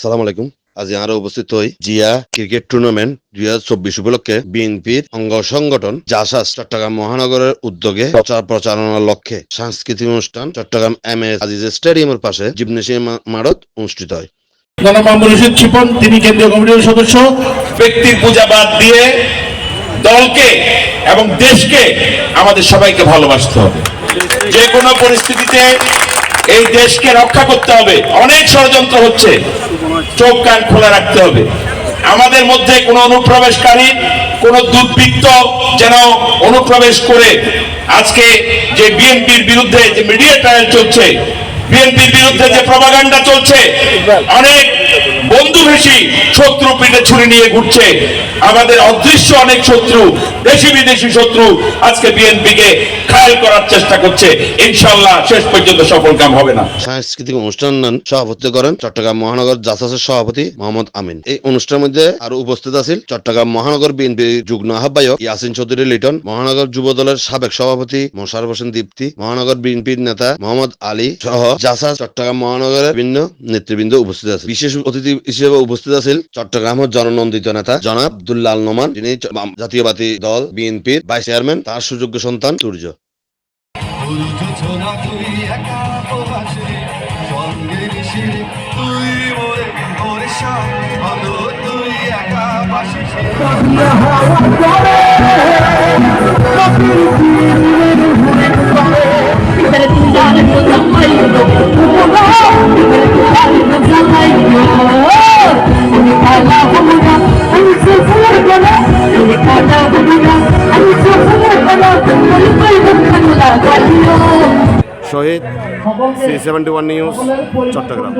আসসালামু আলাইকুম। আজ আরও উপস্থিত হই জিয়া ক্রিকেট টুর্নামেন্ট দুই হাজার চব্বিশ উপলক্ষে বিএনপির অঙ্গ সংগঠন জাসাস চট্টগ্রাম মহানগরের উদ্যোগে প্রচার প্রচারণার লক্ষ্যে সাংস্কৃতিক অনুষ্ঠান চট্টগ্রাম এম এস আজিজ স্টেডিয়ামের পাশে জিমনেশিয়াম মারত অনুষ্ঠিত হয়। জনাব মাহমুদ রশিদ শিপন, তিনি কেন্দ্রীয় কমিটির সদস্য। ব্যক্তির পূজা বাদ দিয়ে দলকে এবং দেশকে আমাদের সবাইকে ভালোবাসতে হবে। যে কোনো পরিস্থিতিতে এই দেশকে রক্ষা করতে হবে। অনেক ষড়যন্ত্র হচ্ছে। চোখ কান খোলা রাখতে হবে। আমাদের মধ্যে কোনো অনুপ্রবেশকারী কোন দুর্বৃত্ত যেন অনুপ্রবেশ করে আজকে যে বিএনপির বিরুদ্ধে যে মিডিয়া ট্রায়াল চলছে বিএনপির বিরুদ্ধে যে প্রভাগান্ডা চলছে অনেক বন্ধু বেশি শত্রু পিঠে ছুরি নিয়ে ঘুরছে। আমাদের অদৃশ্য অনেক শত্রু, দেশি বিদেশি শত্রু আজকে বিএনপিকে খায়াল করার চেষ্টা করছে। ইনশাল্লাহ শেষ পর্যন্ত সফল কাম হবে না। সাংস্কৃতিক অনুষ্ঠান সভাপতিত্ব করেন চট্টগ্রাম মহানগর জাসাসের সভাপতি মোহাম্মদ আমিন। এই অনুষ্ঠানের মধ্যে আরও উপস্থিত আছেন চট্টগ্রাম মহানগর বিএনপি যুগ্ম আহ্বায়ক ইয়াসিন চৌধুরী লিটন, মহানগর যুব দলের সাবেক সভাপতি মোশারফ হোসেন দীপ্তি, মহানগর বিএনপির নেতা মোহাম্মদ আলী সহ জাসাস চট্টগ্রাম মহানগরের বিভিন্ন নেতৃবৃন্দ উপস্থিত আছে বিশেষ অতিথি হিসেবে উপস্থিত আছেন চট্টগ্রামের জননন্দিত নেতা জনাব আব্দুল্লাহ আল নোমান, যিনি জাতীয়বাদী দল বিএনপির ভাইস চেয়ারম্যান, তার সুযোগ্য সন্তান সূর্য। তুই শহীদ C seventy one news Chattogram.